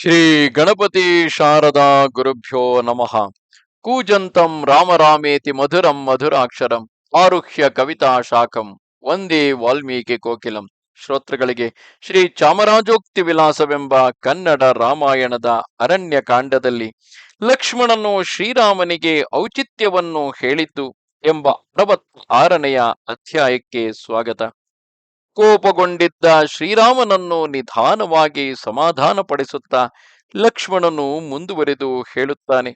ಶ್ರೀ ಗಣಪತಿ ಶಾರದಾ ಗುರುಭ್ಯೋ ನಮಃ. ಕೂಜಂತಂ ರಾಮರಾಮೇತಿ ಮಧುರಂ ಮಧುರಾಕ್ಷರಂ. ಆರುಹ್ಯ ಕವಿತಾ ಶಾಖಂ. ಒಂದೇ ವಾಲ್ಮೀಕಿ ಕೋಕಿಲಂ. ಶ್ರೋತೃಗಳಿಗೆ ಶ್ರೀ ಚಾಮರಾಜೋಕ್ತಿ ವಿಲಾಸವೆಂಬ ಕನ್ನಡ ರಾಮಾಯಣದ ಅರಣ್ಯ ಕಾಂಡದಲ್ಲಿ ಲಕ್ಷ್ಮಣನು ಶ್ರೀರಾಮನಿಗೆ ಔಚಿತ್ಯವನ್ನು ಹೇಳಿದ್ದು ಎಂಬ ಅರವತ್ ಆರನೆಯ ಅಧ್ಯಾಯಕ್ಕೆ ಸ್ವಾಗತ. ಕೋಪಗೊಂಡಿದ್ದ ಶ್ರೀರಾಮನನ್ನು ನಿಧಾನವಾಗಿ ಸಮಾಧಾನಪಡಿಸುತ್ತಾ ಲಕ್ಷ್ಮಣನು ಮುಂದುವರೆದು ಹೇಳುತ್ತಾನೆ,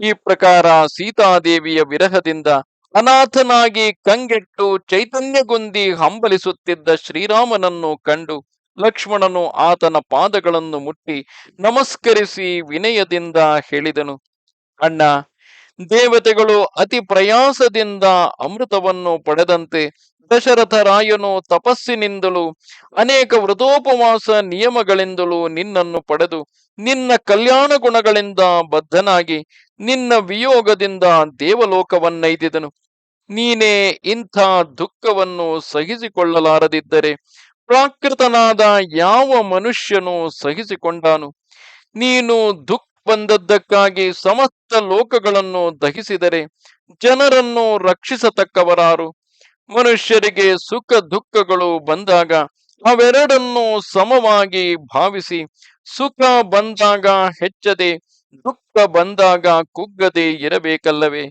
ಈ ಪ್ರಕಾರ ಸೀತಾದೇವಿಯ ವಿರಹದಿಂದ ಅನಾಥನಾಗಿ ಕಂಗೆಟ್ಟು ಚೈತನ್ಯಗೊಂದಿ ಹಂಬಲಿಸುತ್ತಿದ್ದ ಶ್ರೀರಾಮನನ್ನು ಕಂಡು ಲಕ್ಷ್ಮಣನು ಆತನ ಪಾದಗಳನ್ನು ಮುಟ್ಟಿ ನಮಸ್ಕರಿಸಿ ವಿನಯದಿಂದ ಹೇಳಿದನು, ಅಣ್ಣ, ದೇವತೆಗಳು ಅತಿ ಪ್ರಯಾಸದಿಂದ ಅಮೃತವನ್ನು ಪಡೆದಂತೆ ದಶರಥ ರಾಯನು ತಪಸ್ಸಿನಿಂದಲೂ, ಅನೇಕ ವ್ರತೋಪವಾಸ ನಿಯಮಗಳಿಂದಲೂ ನಿನ್ನನ್ನು ಪಡೆದು, ನಿನ್ನ ಕಲ್ಯಾಣ ಗುಣಗಳಿಂದ ಬದ್ಧನಾಗಿ, ನಿನ್ನ ವಿಯೋಗದಿಂದ ದೇವಲೋಕವನ್ನೈದಿದನು. ನೀನೇ ಇಂಥ ದುಃಖವನ್ನು ಸಹಿಸಿಕೊಳ್ಳಲಾರದಿದ್ದರೆ, ಪ್ರಾಕೃತನಾದ ಯಾವ ಮನುಷ್ಯನು ಸಹಿಸಿಕೊಂಡಾನು? ನೀನು ದುಃಖ ಬಂದದ್ದಕ್ಕಾಗಿ ಸಮಸ್ತ ಲೋಕಗಳನ್ನು ದಹಿಸಿದರೆ, ಜನರನ್ನು ರಕ್ಷಿಸತಕ್ಕವರಾರು. ಮನುಷ್ಯರಿಗೆ ಸುಖ ದುಃಖಗಳು ಬಂದಾಗ ಅವೆರಡನ್ನು ಸಮವಾಗಿ ಭಾವಿಸಿ ಸುಖ ಬಂದಾಗ ಹೆಚ್ಚದೆ, ದುಃಖ ಬಂದಾಗ ಕುಗ್ಗದೆ ಇರಬೇಕಲ್ಲವೇ?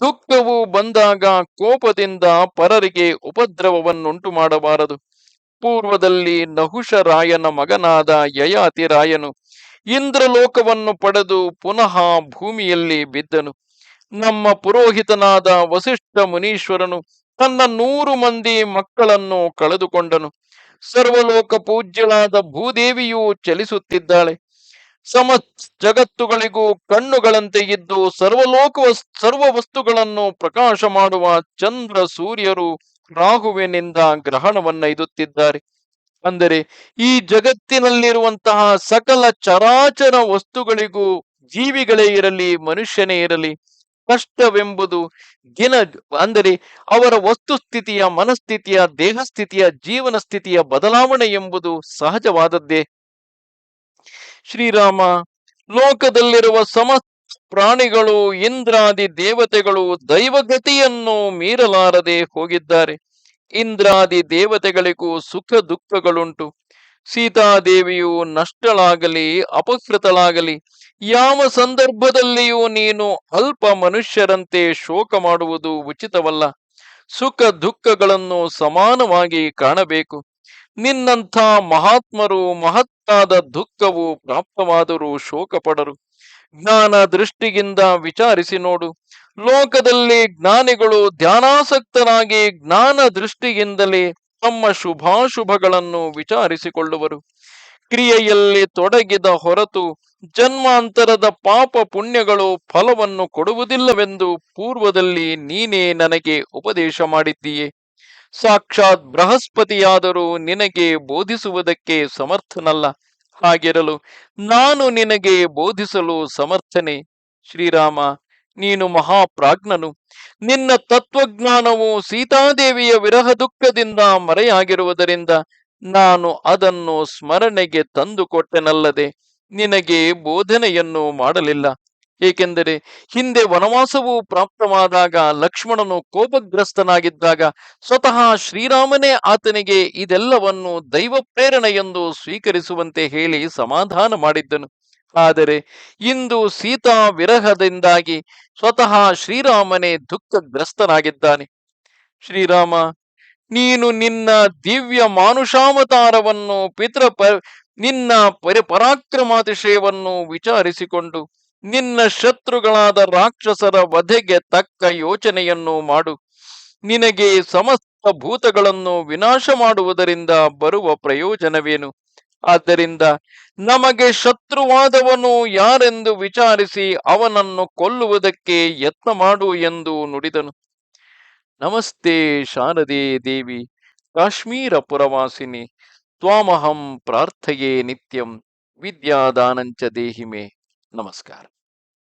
ದುಃಖವು ಬಂದಾಗ ಕೋಪದಿಂದ ಪರರಿಗೆ ಉಪದ್ರವವನ್ನುಂಟು ಮಾಡಬಾರದು. ಪೂರ್ವದಲ್ಲಿ ನಹುಷರಾಯನ ಮಗನಾದ ಯಯಾತಿರಾಯನು ಇಂದ್ರಲೋಕವನ್ನು ಪಡೆದು ಪುನಃ ಭೂಮಿಯಲ್ಲಿ ಬಿದ್ದನು. ನಮ್ಮ ಪುರೋಹಿತನಾದ ವಸಿಷ್ಠ ಮುನೀಶ್ವರನು ತನ್ನ ನೂರು ಮಂದಿ ಮಕ್ಕಳನ್ನು ಕಳೆದುಕೊಂಡನು. ಸರ್ವಲೋಕ ಪೂಜ್ಯಳಾದ ಭೂದೇವಿಯು ಚಲಿಸುತ್ತಿದ್ದಾಳೆ. ಸಮ ಜಗತ್ತುಗಳಿಗೂ ಕಣ್ಣುಗಳಂತೆ ಇದ್ದು ಸರ್ವಲೋಕ ಸರ್ವ ವಸ್ತುಗಳನ್ನು ಪ್ರಕಾಶ ಮಾಡುವ ಚಂದ್ರ ಸೂರ್ಯರು ರಾಹುವಿನಿಂದ ಗ್ರಹಣವನ್ನೈದುತ್ತಿದ್ದಾರೆ. ಅಂದರೆ ಈ ಜಗತ್ತಿನಲ್ಲಿರುವಂತಹ ಸಕಲ ಚರಾಚರ ವಸ್ತುಗಳಿಗೂ ಜೀವಿಗಳೇ ಇರಲಿ, ಮನುಷ್ಯನೇ ಇರಲಿ ಕಷ್ಟವೆಂಬುದು ದಿನ ಅಂದರೆ ಅವರ ವಸ್ತುಸ್ಥಿತಿಯ, ಮನಸ್ಥಿತಿಯ, ದೇಹಸ್ಥಿತಿಯ ಜೀವನ ಸ್ಥಿತಿಯ ಬದಲಾವಣೆ ಎಂಬುದು ಸಹಜವಾದದ್ದೇ. ಶ್ರೀರಾಮ, ಲೋಕದಲ್ಲಿರುವ ಸಮಸ್ತ ಪ್ರಾಣಿಗಳು, ಇಂದ್ರಾದಿ ದೇವತೆಗಳು ದೈವಗತಿಯನ್ನು ಮೀರಲಾರದೆ ಹೋಗಿದ್ದಾರೆ. ಇಂದ್ರಾದಿ ದೇವತೆಗಳಿಗೂ ಸುಖ ದುಃಖಗಳುಂಟು. ಸೀತಾದೇವಿಯು ನಷ್ಟಳಾಗಲಿ, ಅಪಕೃತಳಾಗಲಿ, ಯಾವ ಸಂದರ್ಭದಲ್ಲಿಯೂ ನೀನು ಅಲ್ಪ ಮನುಷ್ಯರಂತೆ ಶೋಕ ಮಾಡುವುದು ಉಚಿತವಲ್ಲ. ಸುಖ ದುಃಖಗಳನ್ನು ಸಮಾನವಾಗಿ ಕಾಣಬೇಕು. ನಿನ್ನಂಥ ಮಹಾತ್ಮರು ಮಹತ್ತಾದ ದುಃಖವು ಪ್ರಾಪ್ತವಾದರೂ ಶೋಕ ಪಡರು ಜ್ಞಾನ ದೃಷ್ಟಿಯಿಂದ ವಿಚಾರಿಸಿ ನೋಡು. ಲೋಕದಲ್ಲಿ ಜ್ಞಾನಿಗಳು ಧ್ಯಾನಾಸಕ್ತರಾಗಿ ಜ್ಞಾನ ದೃಷ್ಟಿಯಿಂದಲೇ ತಮ್ಮ ಶುಭಾಶುಭಗಳನ್ನು ವಿಚಾರಿಸಿಕೊಳ್ಳುವರು. ಕ್ರಿಯೆಯಲ್ಲಿ ತೊಡಗಿದ ಹೊರತು ಜನ್ಮಾಂತರದ ಪಾಪ ಪುಣ್ಯಗಳು ಫಲವನ್ನು ಕೊಡುವುದಿಲ್ಲವೆಂದು ಪೂರ್ವದಲ್ಲಿ ನೀನೇ ನನಗೆ ಉಪದೇಶ ಮಾಡಿದ್ದೀಯೆ. ಸಾಕ್ಷಾತ್ ಬೃಹಸ್ಪತಿಯಾದರೂ ನಿನಗೆ ಬೋಧಿಸುವುದಕ್ಕೆ ಸಮರ್ಥನಲ್ಲ. ಹಾಗಿರಲು ನಾನು ನಿನಗೆ ಬೋಧಿಸಲು ಸಮರ್ಥನೆ. ಶ್ರೀರಾಮ ನೀನು ಮಹಾಪ್ರಾಜ್ಞನು. ನಿನ್ನ ತತ್ವಜ್ಞಾನವು ಸೀತಾದೇವಿಯ ವಿರಹ ದುಃಖದಿಂದ ಮರೆಯಾಗಿರುವುದರಿಂದ ನಾನು ಅದನ್ನು ಸ್ಮರಣೆಗೆ ತಂದುಕೊಟ್ಟೆನಲ್ಲದೆ ನಿನಗೆ ಬೋಧನೆಯನ್ನು ಮಾಡಲಿಲ್ಲ. ಏಕೆಂದರೆ ಹಿಂದೆ ವನವಾಸವು ಪ್ರಾಪ್ತವಾದಾಗ ಲಕ್ಷ್ಮಣನು ಕೋಪಗ್ರಸ್ತನಾಗಿದ್ದಾಗ ಸ್ವತಃ ಶ್ರೀರಾಮನೇ ಆತನಿಗೆ ಇದೆಲ್ಲವನ್ನು ದೈವ ಪ್ರೇರಣೆ ಎಂದು ಸ್ವೀಕರಿಸುವಂತೆ ಹೇಳಿ ಸಮಾಧಾನ ಮಾಡಿದ್ದನು. ಆದರೆ ಇಂದು ಸೀತಾ ವಿರಹದಿಂದಾಗಿ ಸ್ವತಃ ಶ್ರೀರಾಮನೇ ದುಃಖಗ್ರಸ್ತನಾಗಿದ್ದಾನೆ. ಶ್ರೀರಾಮ, ನೀನು ನಿನ್ನ ದಿವ್ಯ ಮಾನುಷಾವತಾರವನ್ನು ಪಿತೃ ನಿನ್ನ ಪರಿ ಪರಾಕ್ರಮಾತಿಶಯವನ್ನು ವಿಚಾರಿಸಿಕೊಂಡು ನಿನ್ನ ಶತ್ರುಗಳಾದ ರಾಕ್ಷಸರ ವಧೆಗೆ ತಕ್ಕ ಯೋಚನೆಯನ್ನು ಮಾಡು. ನಿನಗೆ ಸಮಸ್ತ ಭೂತಗಳನ್ನು ವಿನಾಶ ಮಾಡುವುದರಿಂದ ಬರುವ ಪ್ರಯೋಜನವೇನು? ಆದ್ದರಿಂದ ನಮಗೆ ಶತ್ರುವಾದವನು ಯಾರೆಂದು ವಿಚಾರಿಸಿ ಅವನನ್ನು ಕೊಲ್ಲುವುದಕ್ಕೆ ಯತ್ನ ಮಾಡು ಎಂದು ನುಡಿದನು. ನಮಸ್ತೆ ಶಾರದೆ ದೇವಿ, ಕಾಶ್ಮೀರ ಪುರವಾಸಿನಿ, ತ್ವಾಮಹಂ ಪ್ರಾರ್ಥಯೇ ನಿತ್ಯಂ, ವಿದ್ಯಾದಾನಂಚ ದೇಹಿಮೆ. ನಮಸ್ಕಾರ.